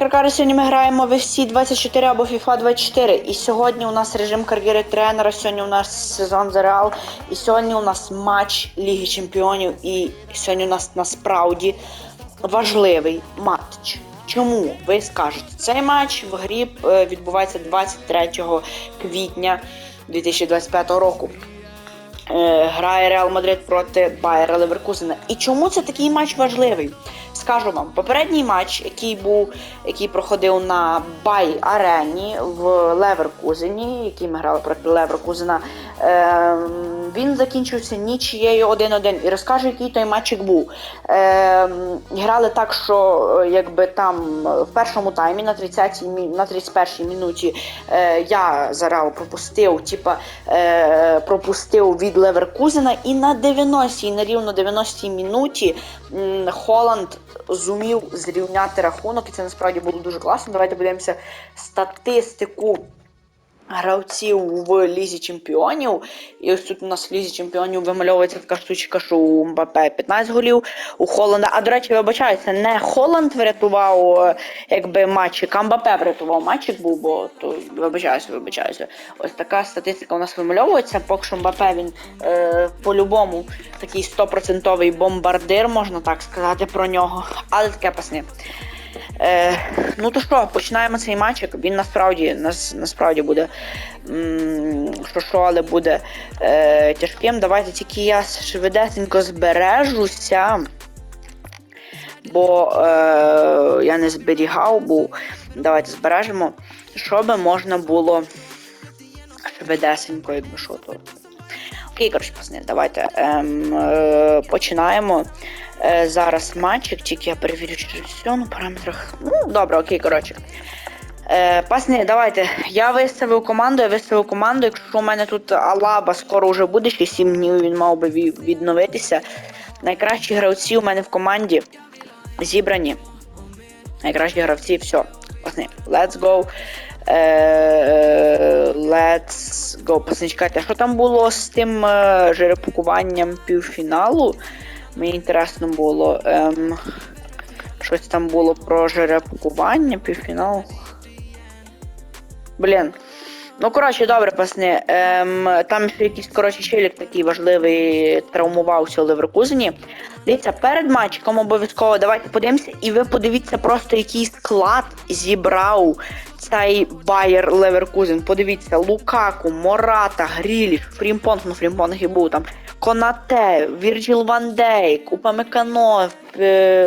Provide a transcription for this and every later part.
Каркари, сьогодні ми граємо в FC 24 або FIFA 24. І сьогодні у нас режим кар'єри тренера, сьогодні у нас сезон за Реал, і сьогодні у нас матч Ліги Чемпіонів, і сьогодні у нас насправді важливий матч. Чому ви скажете? Цей матч в грі е, відбувається 23 квітня 2025 року. Е, Грає Реал Мадрид проти Байера Леверкузена. І чому це такий матч важливий? Скажу вам, попередній матч, який був, який проходив на Бай Арені в Леверкузені, який ми грали проти Леверкузена, е, він закінчився нічією 1-1. І розкажу, який той матчик був. Е, грали так, що е, якби там е, в першому таймі на 30-й на 31-й минуті е, я за Реал пропустив, типа е, пропустив від Леверкузена, і на 90-й, на рівно 90-й минуті м, Холланд зумів зрівняти рахунок, і це насправді було дуже класно. Давайте подивимося статистику гравців в Лізі Чемпіонів. І ось тут у нас в Лізі Чемпіонів вимальовується така штучка, що у Мбапе 15 голів, у Холланда. А до речі, вибачаюся, не Холланд врятував якби матчик, а Мбапе врятував матчик був, бо то вибачаюся, вибачаюся. Ось така статистика у нас вимальовується. Поки що Мбапе він е, по-любому такий стопроцентовий бомбардир, можна так сказати про нього. Але таке пасне. Е, ну то що, починаємо цей матчик. Він насправді нас, насправді буде м, що що, але буде е, тяжким. Давайте тільки я швидесенько збережуся. Бо е, я не зберігав, був. Давайте збережемо, щоб можна було швидесенько, якби що то. Окей, коротше, пацани, давайте ем, е, починаємо. Е, зараз матчик, тільки я перевірю, чи все на параметрах. Ну, добре, окей, коротше. Е, пасни, давайте. Я виставив команду, я виставив команду. Якщо у мене тут Алаба скоро вже буде, ще 7 днів він мав би відновитися. Найкращі гравці у мене в команді зібрані. Найкращі гравці, все. Пасни, let's go. Е, let's go. Пасни, чекайте, що там було з тим е, жеребкуванням півфіналу? Мені інтересно було. Ем, щось там було про жеребкування, півфінал. Блін. Ну, коротше, добре, пасни. Ем, там ще якийсь, коротше, челік такий важливий травмувався у Леверкузені. Дивіться, перед матчиком обов'язково давайте подивимося, і ви подивіться просто, який склад зібрав цей Байер Леверкузен. Подивіться, Лукаку, Мората, Гріліш, Фрімпонг, ну Фрімпонг і був там. Конате, Вірджіл Ван Дейк, Упамекано, е,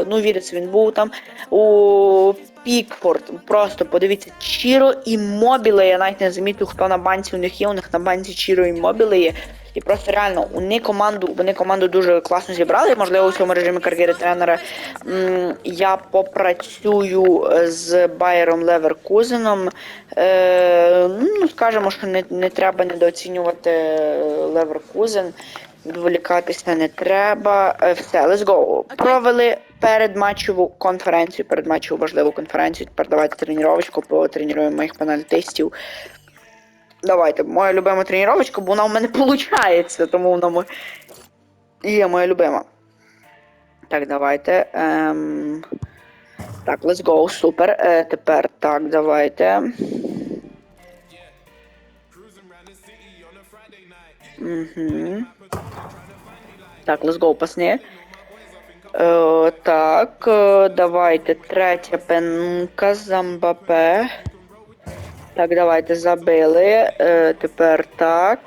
ну віриться, він був там у Пікфорд. Просто подивіться, Чіро і Мобіле. Я навіть не замітив, хто на банці у них є. У них на банці Чіро і Мобіле є. І просто реально вони команду, вони команду дуже класно зібрали. Можливо, у цьому режимі кар'єри тренера я попрацюю з Байером Леверкузеном. Е, ну, скажемо, що не, не треба недооцінювати Леверкузен. Відволікатися не треба. Е, Все, let's go. Провели передматчеву конференцію, передматчеву важливу конференцію. Тепер давайте тренувачку, потренуємо моїх пенальтистів. Давайте, моя любима тренувачка, бо вона в мене виходить, тому вона є моя любима. Так, давайте. Ем... Так, let's go, супер. Е, тепер так, давайте. Угу. Так, let's go, пасни. Е, так, е, давайте третя пенка за Мбапе. Так, давайте забили. Е, тепер так.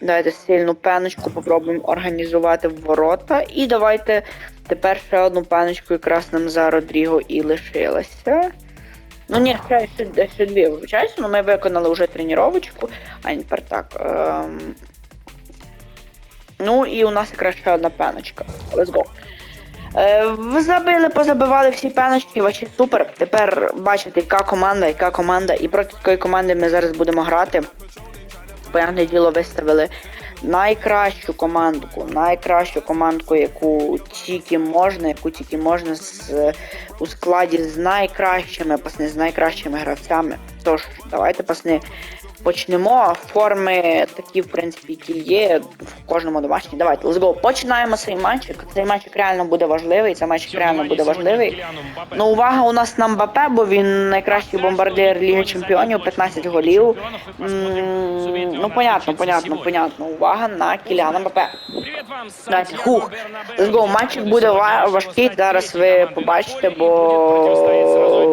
Давайте сильну пеночку попробуємо організувати в ворота. І давайте тепер ще одну пеночку якраз нам за Родріго і лишилося. Ну ні, ще, ще, ще дві, вибачаюся, але ми виконали вже тренувачку. А тепер так. Ем... Ну і у нас якраз ще одна пеночка. Let's go. Е, ви забили, позабивали всі пеночки, ваші супер. Тепер бачите, яка команда, яка команда. І проти такої команди ми зараз будемо грати. Понятне діло виставили найкращу командку, найкращу командку, яку тільки можна, яку тільки можна з, у складі з найкращими, пасни, з найкращими гравцями. Тож, давайте, пасни, почнемо. Форми такі, в принципі, які є в кожному домашній. Давайте, let's go. Починаємо цей матчик. Цей матчик реально буде важливий. Цей матчик реально буде важливий. Ну, увага у нас на Мбапе, бо він найкращий бомбардир Ліги Чемпіонів, 15 голів. Ну, понятно, понятно, понятно. Увага на Кіліана Мбапе. Давайте, хух. Let's go. Матчик буде ва- важкий. Зараз ви побачите, бо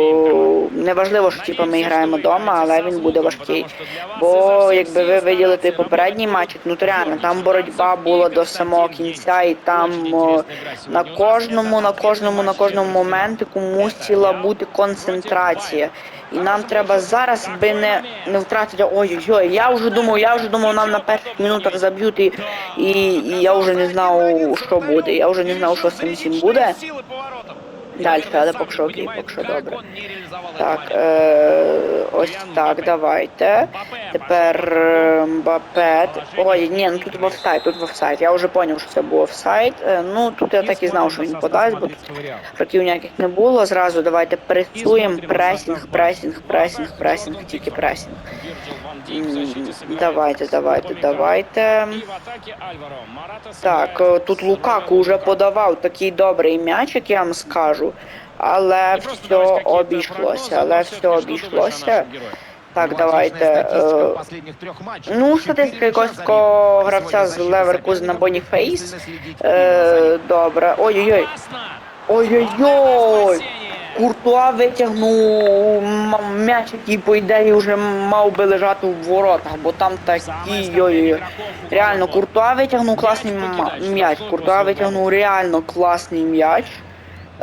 неважливо, що типу, ми граємо вдома, але він буде важкий. Бо якби ви виділи той попередній матч, ну то реально там боротьба була до самого кінця, і там о, на кожному, на кожному, на кожному моменті мусила бути концентрація. І нам треба зараз би не, не втратити. Ой-ой-ой, я вже думав, я вже думав, нам на перших минутах заб'ють і, і, і я вже не знав, що буде. Я вже не знав, що з цим всім буде. Далі, але окей, поки що добре. Так, е, ось так, давайте. Тепер е, Мбапе. Ой, ні, ну тут в офсайд, тут в офсайд. Я вже зрозумів, що це був офсайд. Е, Ну тут я так і знав, що він подасть, бо тут шоків ніяких не було. Зразу давайте пресуємо. Пресінг, пресінг, пресінг, пресінг, тільки пресінг. Давайте, давайте, давайте. Так, е, тут Лукаку вже подавав такий добрий м'ячик, я вам скажу. Але все обійшлося, але все обійшлося. Так, давайте. е, Ну, статистика якогось гравця з Леверкузена Боніфейс. Е, добре. Ой-ой-ой. Ой-ой-ой. Куртуа витягнув м'яч, який, по ідеї, вже мав би лежати в воротах, бо там такі ой-ой-ой. Реально, Куртуа витягнув класний м'яч. Куртуа витягнув реально класний м'яч.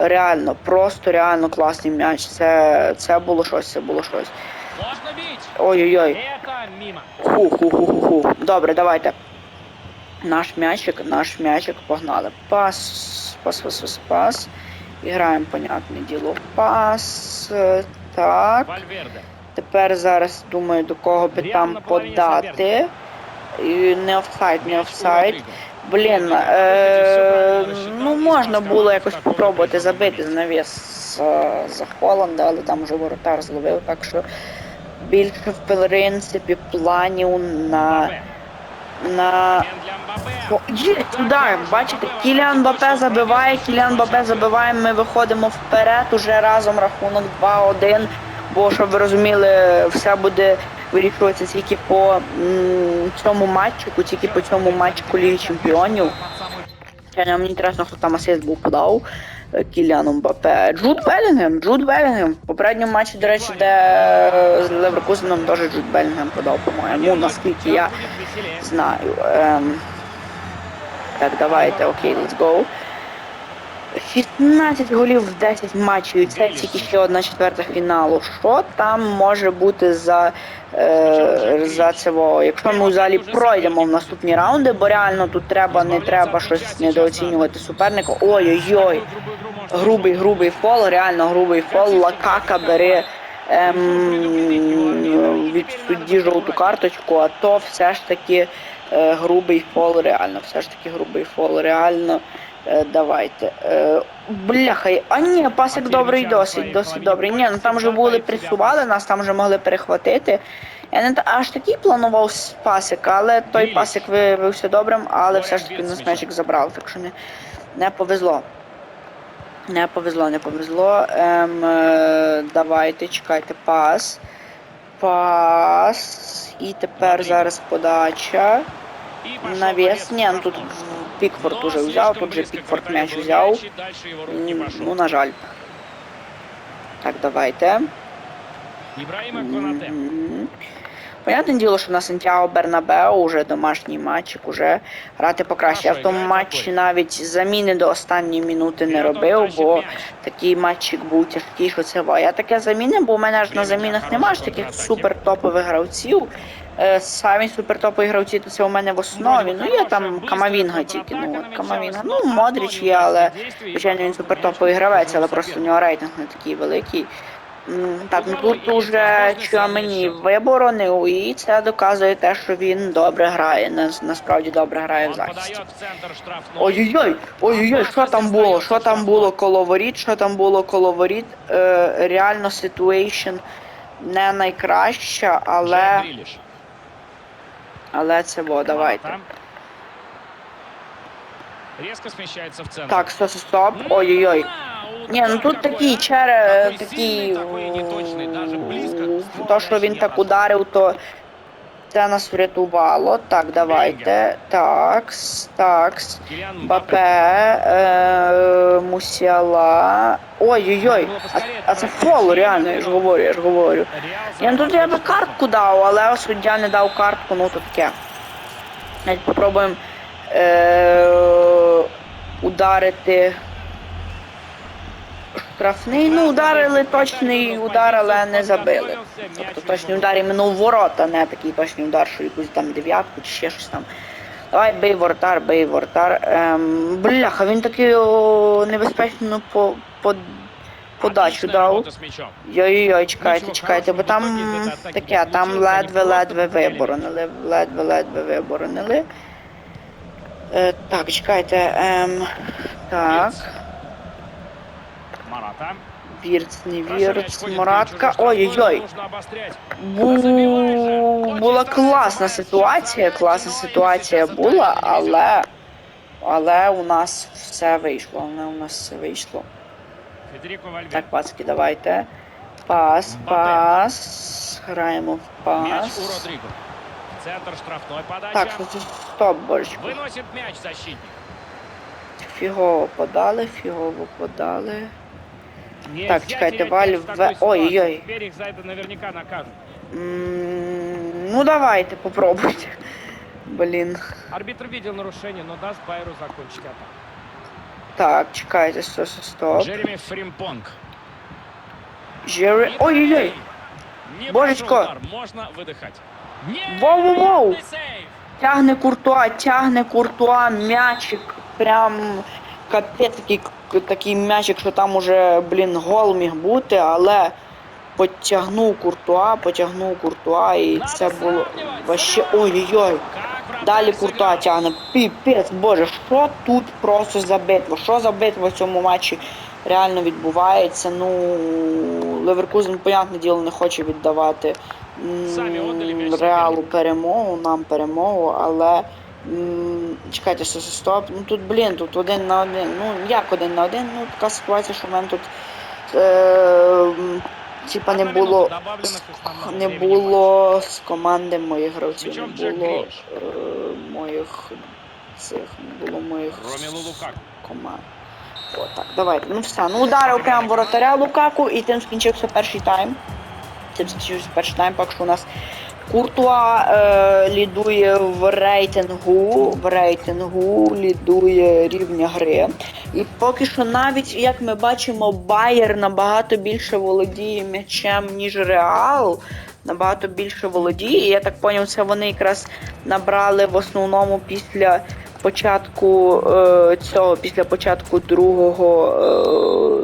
Реально, просто реально класний м'яч. Це, це було щось, це було щось. Ой-ой-ой. Ху-ху-ху-ху-ху. Добре, давайте. Наш м'ячик, наш м'ячик, погнали. Пас, пас, пас, пас, пас. Іграємо, понятне діло. Пас. Так. Тепер зараз думаю, до кого би там подати. Не офсайд, не офсайд. Блін, е, ну можна було якось спробувати забити навіс е, за Холланда, але там вже воротар зловив, так що більше в принципі планів на. На Є удар, бачите, Кіліан Бапе забиває, Кіліан Бапе забиває, ми виходимо вперед, уже разом рахунок 2-1. Бо щоб ви розуміли, все буде вирішуватися тільки по цьому матчику, тільки по цьому матчику Ліги Чемпіонів. Ще Мені інтересно, хто там асист був подав е, Кіліану Мбапе. Джуд Белінгем, Джуд Белінгем. В попередньому матчі, до речі, де е, з Леверкузеном теж Джуд Белінгем подав, по-моєму, наскільки я знаю. Ем... Так, давайте, окей, let's go. 16 голів в 10 матчів, і це тільки ще одна четверта фіналу. Що там може бути за, е, за цього? Якщо ми взагалі пройдемо в наступні раунди, бо реально тут треба, не треба щось недооцінювати суперника. Ой-ой-ой. Грубий, грубий фол, реально грубий фол. Лакака бере ем, від судді жовту карточку, а то все ж таки е, грубий фол, реально, все ж таки грубий фол, реально. Е, давайте. Е, бляха, а ні, пасик добрий досить, досить добрий. Ні, ну там вже були пресували, нас там вже могли перехватити. Я не аж такий планував пасик, але той пасик виявився добрим, але все ж таки нас м'ячик забрав, так що не, не повезло. Не повезло, не повезло. Ем, е, давайте, чекайте, пас. Пас. І тепер зараз подача. Навес. Ні, ну тут. Пікфорд уже взяв, тут же Пікфорд м'яч взяв. Ну, на жаль. Так, давайте. Ібраїма Конате. Понятне діло, що на Сантьяго Бернабео вже домашній матчик, уже грати покраще. Я в тому матчі навіть заміни до останньої минути не робив, бо такий матчик був тяжкий, що це ва. Я таке заміни, бо у мене ж на замінах немає ж таких супер топових гравців. Е, Самі супер топові гравці, то це у мене в основі. Ну є там Камавінга тільки. Ну от Камавінга. Ну, Модріч є, але звичайно він супер топовий гравець, але просто у нього рейтинг не такий великий. Так, ну тут уже мені виборонив, і це доказує те, що він добре грає. Нас- Насправді добре грає в захисті. Ой-ой-ой, ой-ой-ой, що там було? Що там було коло воріт? Що там було коло воріт? Е, реально ситуейшн не найкраща, але. Але це во, давайте. Резко смещается в центр. Так, стоп, стоп. Ой-ой-ой. Ні, ну тут такий чере, такий. м, То, що він так ударив, то це нас врятувало. Так, давайте. Такс, такс. Бапе, е, Мусіала. Ой-ой-ой. А, а це фол, реально, я ж говорю, я ж говорю. Я ну тут я би картку дав, але суддя не дав картку, ну то таке. Навіть попробуємо е- ударити. Штрафний, ну ударили точний удар, але не забили. Тобто точний удар іменно в ворота, не такий точний удар, що якусь там дев'ятку чи ще щось там. Давай бей вортар, бей вортар. Ем, бляха, він таки о, небезпечну по, по, подачу дав. Йой-йой, чекайте, чекайте, бо там таке, там ледве-ледве виборонили, ледве-ледве виборонили. Е, так, чекайте, ем, так, Марата. вірц, не вірц, Моратка, ой-ой-ой. Бу... Була класна ситуація, класна ситуація була, але, але у нас все вийшло, але у нас все вийшло. Так, пацки, давайте. Пас, пас. Граємо в пас. Центр штрафной подача. Так, стоп, божечко. Выносит мяч защитник. Фігово подали, фігово подали. Нельзя Так, чекайте, терять Валь мяч в в- такой ой-ой-ой. ситуации. Теперь их за это наверняка накажут. М, Ну давайте, попробуйте. Блін. Арбитр видел нарушение, но даст Байеру закончить атаку. Так, чекайте, стоп, стоп, стоп. Джереми Фримпонг. Жери. Ой-ой-ой. Не Божечко. прошел удар, Можно выдыхать. Нет, Воу-воу-воу. сейв. Тягне куртуа, тягне куртуа, м'ячик. Прям капець такий, такий м'ячик, що там уже, блін, гол міг бути, але потягнув куртуа, потягнув куртуа, і це було вообще ой-ой-ой. Далі куртуа тягне. Піпець, боже, що тут просто за битва? Що за битва в цьому матчі реально відбувається? Ну, Леверкузен, понятне діло, не хоче віддавати м'яч Реалу перемогу, нам перемогу, але. Чекайте, стоп, стоп. Ну тут, блін, тут один на один. Ну, як один на один? Ну, така ситуація, що в мене тут. Е, типа не було. Не було з команди моїх гравців, не було е, моїх цих, не було моїх команд. О, так, давайте. Ну все. Ну ударив прям воротаря Лукаку і тим скінчився перший тайм. Тим скінчився перший тайм, поки що у нас Куртуа е, лідує в рейтингу, в рейтингу лідує рівня гри. І поки що навіть, як ми бачимо, Байер набагато більше володіє м'ячем, ніж Реал. Набагато більше володіє. І я так зрозумів, це вони якраз набрали в основному після початку е, цього, після початку другого,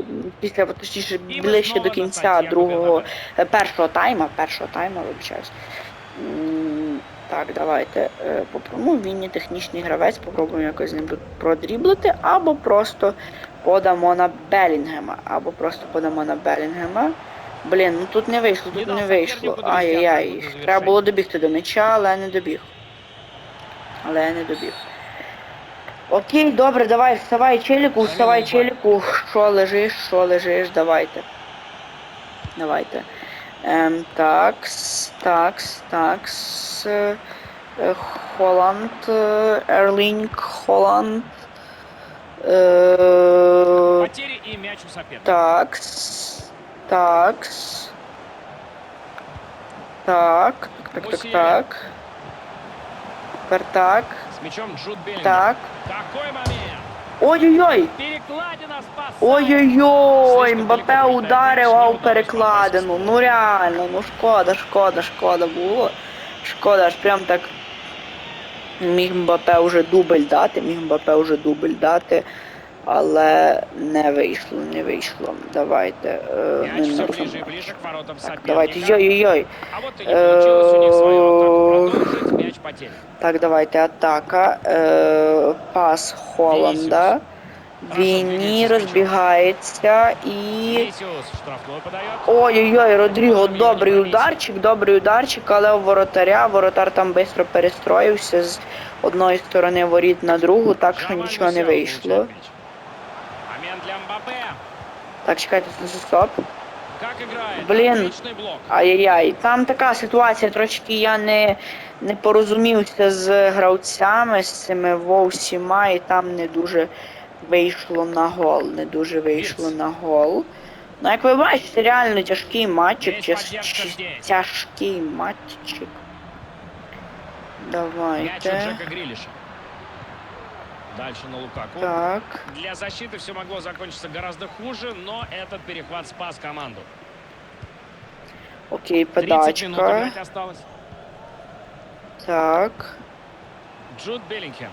е, після точніше ближче до кінця другого е, першого тайма, першого тайма, вибачаюсь. Так, давайте е, попробуємо. Він є технічний гравець, попробуємо якось з ним продріблити, або просто подамо на Белінгема, або просто подамо на Белінгема. Блін, ну тут не вийшло, тут не вийшло. Ай-яй-яй. Треба було добігти до м'яча, але я не добіг. Але я не добіг. Окей, добре, давай, вставай челіку, вставай челіку. Що лежиш, що лежиш, давайте. Давайте. Ем, такс, такс, такс. е, е, Холланд, е, Ерлінг, Холланд. Потери и мяч у соперника. Такс. Такс. Так. Так, так, так, так. Тепер так. С мячом Джуд Беллингем. Так. Какой момент! Ой-ой-ой! Ой-ой-ой! МБП Мбапе ударив, а в перекладину. Ну реально, ну шкода, шкода, шкода було. Шкода, аж прям так. Міг Мбапе вже дубль дати, міг Мбапе вже дубль дати. Але не вийшло, не вийшло. Давайте. Е, не все ближе ближе к воротам Так, давайте. Йой-йой-йой. Так, давайте атака. Е, пас Холланда. Віні розбігається і. Ой-ой-ой, Родріго, добрий ударчик, добрий ударчик, але у воротаря, воротар там швидко перестроївся з одної сторони воріт на другу, так що нічого не вийшло. получает мяч. Момент для Мбаппе. Так, чекайте, стоп. Блок. Ай-яй-яй, там така ситуація, трошки я не, не порозумівся з гравцями, з цими вовсіма, і там не дуже вийшло на гол. Не дуже вийшло на гол. Ну, як ви бачите, реально тяжкий матчик, тяжкий матчик. Давайте. Дальше на Лукаку. Так. Для защиты все могло закончиться гораздо хуже, но этот перехват спас команду. Окей, 30 минут подачка. осталось. Так. Джуд Беллингем.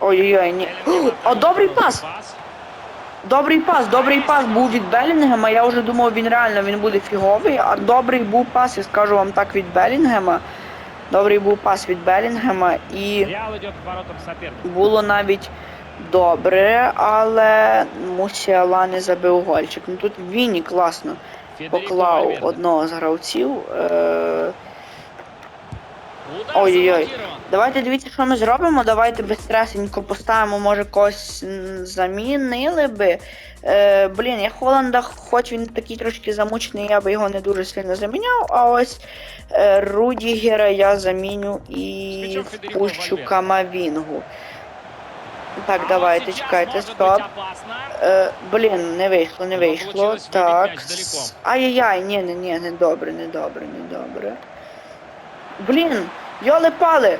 Ой-ой-ой, ні. О, добрий пас! Добрий пас, добрий пас був від Белінгема. Я вже думав, він реально він буде фіговий, а добрий був пас, я скажу вам так, від Белінгема. Добрий був пас від Белінгема і було навіть добре, але Мусіала не забив гольчик. Ну тут Віні класно поклав одного з гравців. Е- Ой-ой-ой. Давайте дивіться, що ми зробимо. Давайте безстресенько поставимо, може, когось замінили би. Е, блін, я Холланда, хоч він такий трошки замучений, я би його не дуже сильно заміняв. А ось е, Рудігера я заміню і Вальверде. Камавінгу. Так, давайте, чекайте, стоп. Е, блін, не вийшло, не Ну, вийшло. Так. Ай-яй-яй, ні, ні, ні, не добре, не добре, не добре. Блін, йоли пали!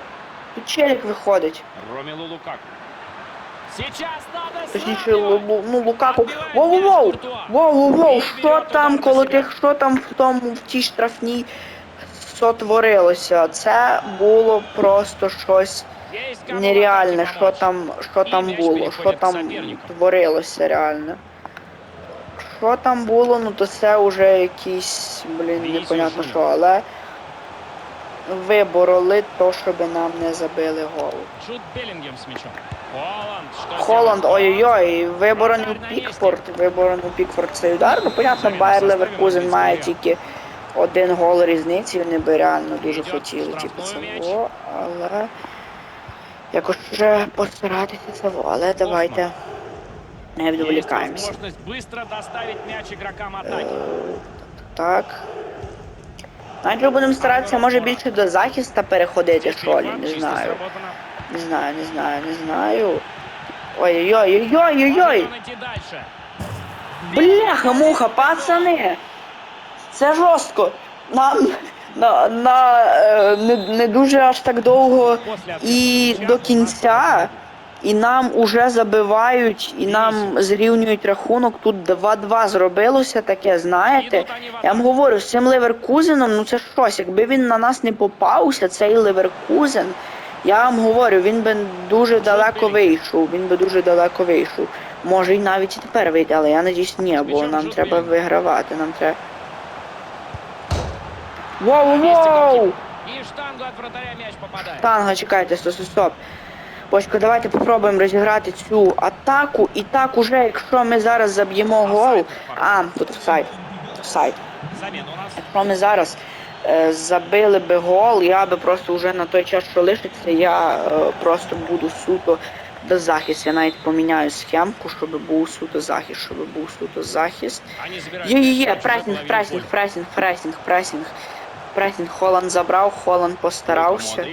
Тут челік виходить. Ромелу Лукаку. Сейчас надо Точніше. Лу- ну, Лукаку. Воу-воу-воу! Воу-воу-воу! Що там коло тих, що там в тому, в тій штрафній сотворилося? Це було просто щось нереальне, що там, що там було, що там творилося реально. Що там було, ну то це вже якісь, блін, непонятно що, але вибороли то, щоб нам не забили гол. Джуд Беллингем с мячом. Холланд. Ой-ой-ой, виборонив Пікфорд, виборонив Пікфорд цей удар. Ну, понятно, Байер Леверкузен має тільки один гол різниці, вони би реально дуже хотіли, типу, цього, але якось вже постаратися цього, але давайте не відволікаємося. возможность быстро доставить мяч игрокам Е, атаки. Так. Навіть будемо старатися, може більше до захиста переходити, ли, не знаю. Не знаю, не знаю, не знаю. Ой-ой-ой-ой-ой-ой! Бляха, муха, пацани! Це жорстко. Нам на, на е, не, не дуже аж так довго і до кінця, і нам уже забивають, і нам зрівнюють рахунок. Тут 2-2 зробилося таке, знаєте. Они в Я вам говорю, з цим Леверкузеном, ну це щось. Якби він на нас не попався, цей Леверкузен, я вам говорю, він би дуже далеко вийшов. Він би дуже далеко вийшов. Може і навіть і тепер вийде, але я надіюсь, ні, бо нам треба вигравати. Нам треба. Воу, воу! И штангу от вратаря мяч попадает. Танго, чекайте, стоп, стоп, стоп. Бочко, давайте попробуємо розіграти цю атаку. І так уже, якщо ми зараз заб'ємо гол. А, тут офсайд. Офсайд. Якщо ми зараз е, забили би гол, я би просто вже на той час, що лишиться, я е, просто буду суто до захист. Я навіть поміняю схемку, щоб був суто захист, щоб був суто захист. Є-є-є, пресінг, пресінг, пресінг, пресінг, пресінг. Пресінг Холланд забрав, Холланд постарався.